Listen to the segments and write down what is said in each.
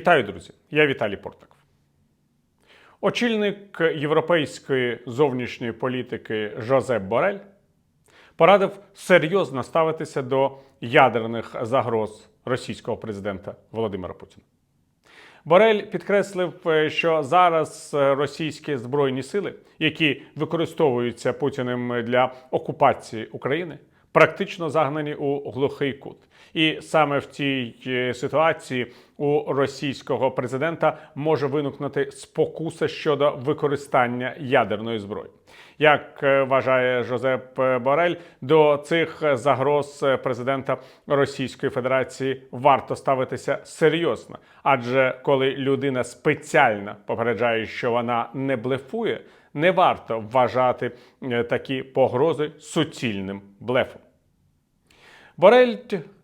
Вітаю, друзі! Я Віталій Портаков. Очільник європейської зовнішньої політики Жозеп Борель порадив серйозно ставитися до ядерних загроз російського президента Володимира Путіна. Борель підкреслив, е, що зараз е, російські збройні сили, які використовуються Путіним для окупації України, практично загнані у глухий кут. І саме в цій е, ситуації у російського президента може виникнути спокуса щодо використання ядерної зброї. Як е, вважає Жозеп Борель, до цих загроз президента Російської Федерації варто ставитися серйозно, адже коли людина спеціально попереджає, що вона не блефує, не варто вважати е, такі погрози суцільним блефом. Борель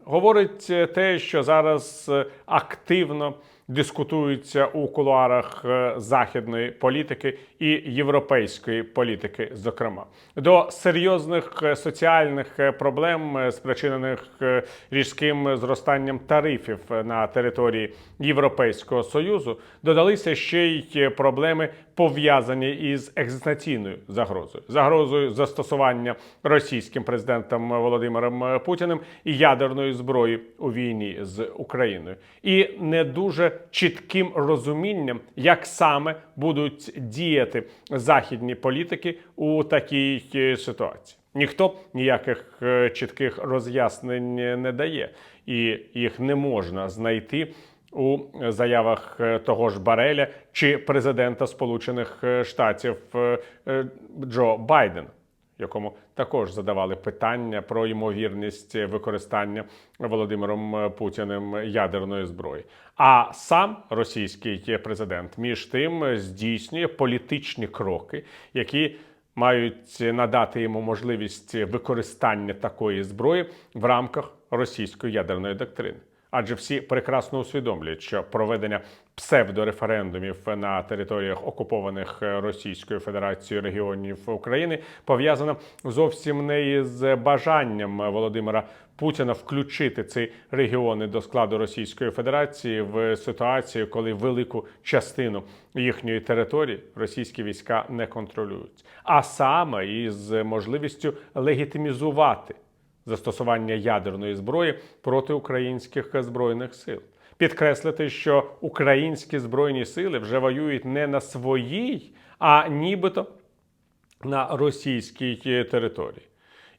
говорить те, що зараз е, активно дискутується у кулуарах е, західної політики і європейської політики, зокрема. До серйозних е, соціальних проблем, спричинених різким зростанням тарифів на території Європейського союзу, додалися ще й проблеми пов'язані із екзистенційною загрозою, загрозою застосування російським президентом Володимиром Путіним і ядерної зброї у війні з Україною, і не дуже чітким розумінням, як саме будуть діяти західні політики у такій ситуації. Ніхто ніяких е, чітких роз'яснень не дає, і їх не можна знайти у заявах е, того ж Бареля чи президента Сполучених е, Штатів е, Джо Байдена, якому також задавали питання про ймовірність використання Володимиром Путіним ядерної зброї. А сам російський президент між тим здійснює політичні кроки, які мають надати йому можливість використання такої зброї в рамках російської ядерної доктрини адже всі прекрасно усвідомлюють, що проведення псевдореферендумів на територіях окупованих Російською Федерацією регіонів України пов'язано зовсім не із бажанням Володимира Путіна включити ці регіони до складу Російської Федерації в ситуацію, коли велику частину їхньої території російські війська не контролюють, а саме із можливістю легітимізувати застосування ядерної зброї проти українських збройних сил. Підкреслити, що українські збройні сили вже воюють не на своїй, а нібито на російській території.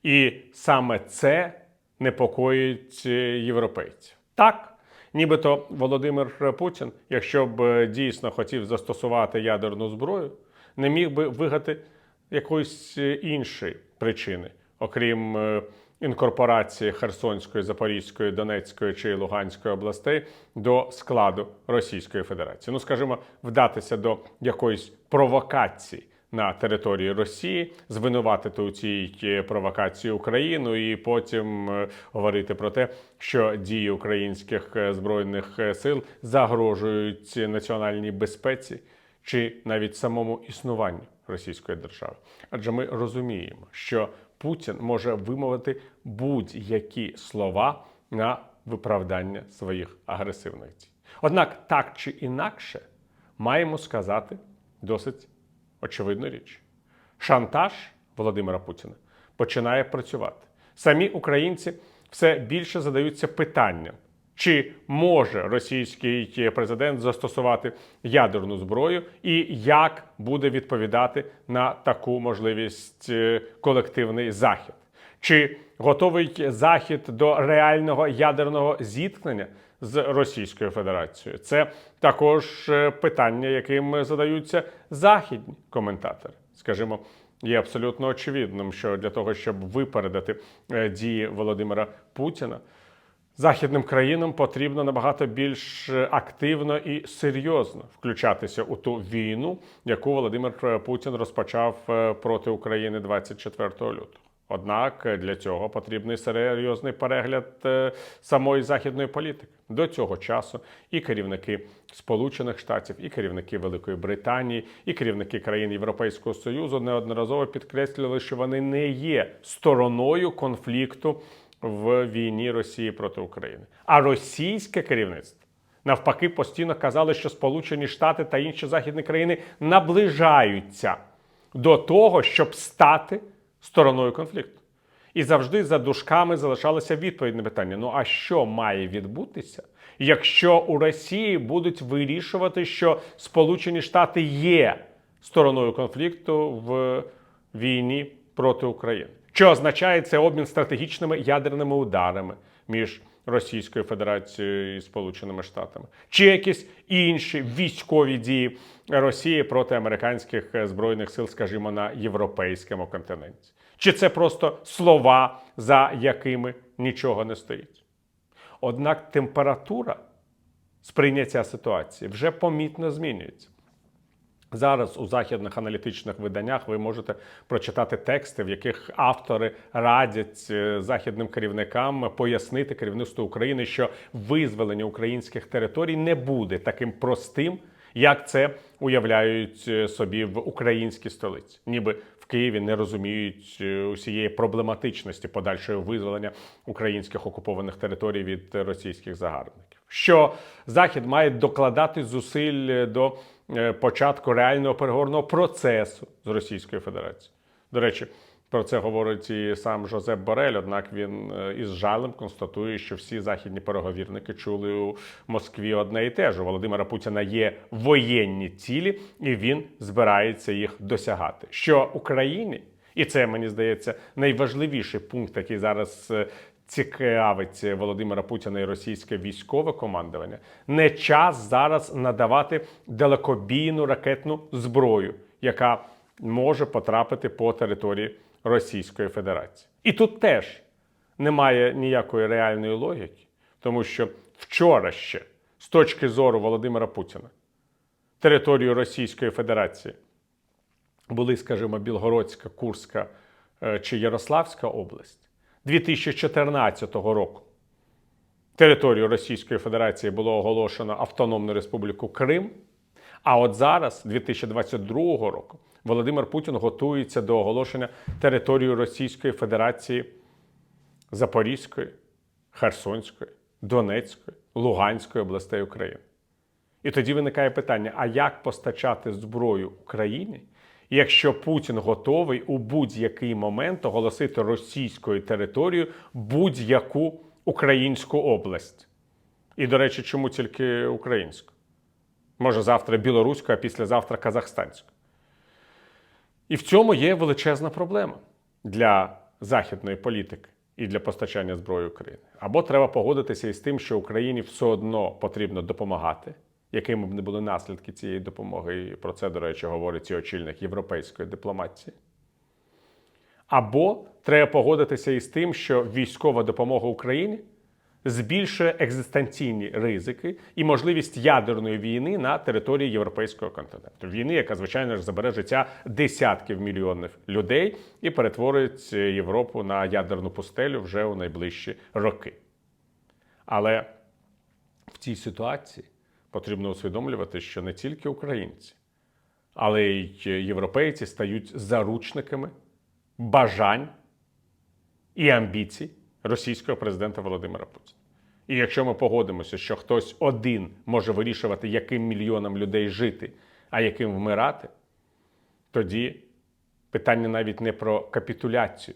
І саме це непокоїть європейців. Так, нібито Володимир Путін, якщо б дійсно хотів застосувати ядерну зброю, не міг би вигати якоїсь іншої причини, окрім е, інкорпорації Херсонської, Запорізької, Донецької чи Луганської областей до складу Російської Федерації. Ну, скажімо, вдатися до якоїсь провокації. На території Росії звинуватити у цій провокації Україну і потім е, говорити про те, що дії українських е, збройних е, сил загрожують національній безпеці чи навіть самому існуванню Російської держави. Адже ми розуміємо, що Путін може вимовити будь-які слова на виправдання своїх агресивних дій. Однак, так чи інакше, маємо сказати досить очевидну річ: шантаж Володимира Путіна починає працювати. Самі українці все більше задаються питанням. Чи може російський президент застосувати ядерну зброю, і як буде відповідати на таку можливість е, колективний захід? Чи готовий захід до реального ядерного зіткнення з Російською Федерацією? Це також е, питання, яким задаються західні коментатори, скажімо. Є абсолютно очевидним, що для того, щоб випередити е, дії Володимира Путіна, західним країнам потрібно набагато більш активно і серйозно включатися у ту війну, яку Володимир Путін розпочав е, проти України 24 лютого. Однак для цього потрібний серйозний перегляд е, самої західної політики. До цього часу і керівники Сполучених Штатів, і керівники Великої Британії, і керівники країн Європейського Союзу неодноразово підкреслювали, що вони не є стороною конфлікту в війні Росії проти України. А російське керівництво Навпаки, постійно казали, що Сполучені Штати та інші західні країни наближаються до того, щоб стати стороною конфлікту. І завжди за дужками залишалося відповідь на питання: ну а що має відбутися, якщо у Росії будуть вирішувати, що Сполучені Штати є стороною конфлікту в війні проти України? Що означає це обмін стратегічними ядерними ударами між Російською Федерацією і Сполученими Штатами, чи якісь інші військові дії Росії проти американських е, збройних сил, скажімо, на європейському континенті? Чи це просто слова, за якими нічого не стоїть? Однак температура сприйняття ситуації вже помітно змінюється. Зараз у західних аналітичних виданнях ви можете прочитати тексти, в яких автори радять е, західним керівникам пояснити керівництву України, що визволення українських територій не буде таким простим, як це уявляють е, собі в українській столиці, ніби Києві не розуміють е, усієї проблематичності подальшого визволення українських окупованих територій від російських загарбників. Що Захід має докладати зусиль до е, початку реального переговорного процесу з Російською Федерацією. До речі, про це говорить і сам Жозеп Борель. Однак він е, із жалем констатує, що всі західні переговірники чули у Москві одне і те ж. У Володимира Путіна є воєнні цілі, і він збирається їх досягати. Що Україні, і це мені здається найважливіший пункт, який зараз. е, Цікавить Володимира Путіна і російське військове командування. Не час зараз надавати далекобійну ракетну зброю, яка може потрапити по території Російської Федерації. І тут теж немає ніякої реальної логіки, тому що вчора ще, з точки зору Володимира Путіна, територію Російської Федерації були, скажімо, Білгородська, Курська е, чи Ярославська область 2014 року. Територію Російської Федерації було оголошено Автономну Республіку Крим. А от зараз, 2022 року, Володимир Путін готується до оголошення території Російської Федерації Запорізької, Херсонської, Донецької, Луганської областей України. І тоді виникає питання: а як постачати зброю Україні, якщо Путін готовий у будь-який момент оголосити російською територією будь-яку українську область? І, до речі, чому тільки українську? Може, завтра білоруську, а післязавтра казахстанську. І в цьому є величезна проблема для західної політики і для постачання зброї України. Або треба погодитися із тим, що Україні все одно потрібно допомагати, якими б не були наслідки цієї допомоги. І про це, до речі, говорить і очільник європейської дипломатії. Або треба погодитися із тим, що військова допомога Україні збільшує екзистенційні ризики і можливість ядерної війни на території європейського континенту. Війни, яка звичайно ж забере життя десятків мільйонів людей і перетворить Європу на ядерну пустелю вже у найближчі роки. Але в цій ситуації потрібно усвідомлювати, що не тільки українці, але й європейці стають заручниками бажань і амбіцій російського президента Володимира Путіна. І якщо ми погодимося, що хтось один може вирішувати, яким мільйонам людей жити, а яким вмирати, тоді питання навіть не про капітуляцію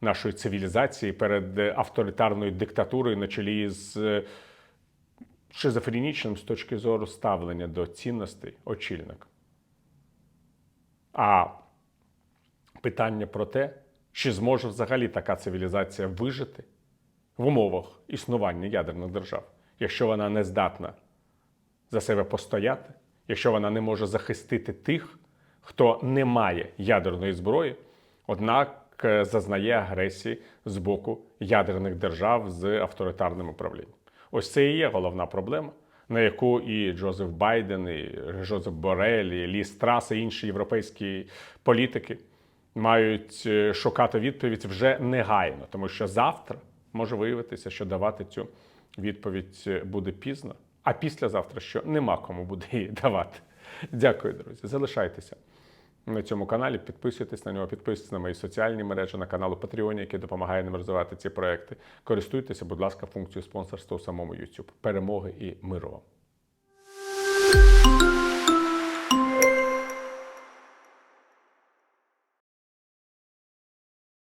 нашої цивілізації перед авторитарною диктатурою на чолі з е, шизофренічним з точки зору ставлення до цінностей очільника. А питання про те, чи зможе взагалі така цивілізація вижити в умовах існування ядерних держав, якщо вона не здатна за себе постояти, якщо вона не може захистити тих, хто не має ядерної зброї, однак е, зазнає агресії з боку ядерних держав з авторитарним управлінням. Ось це і є головна проблема, на яку і Джозеф Байден, і Жозеф Борель, і Лі Страс, і інші європейські політики мають е, шукати відповідь вже негайно, тому що завтра може виявитися, що давати цю відповідь е, буде пізно, а післязавтра що нема кому буде її давати. Дякую, друзі. Залишайтеся на цьому каналі. Підписуйтесь на нього, підписуйтесь на мої соціальні мережі, на канал у Patreon, який допомагає нам розвивати ці проекти. Користуйтеся, будь ласка, функцією спонсорства у самому YouTube. Перемоги і миру вам!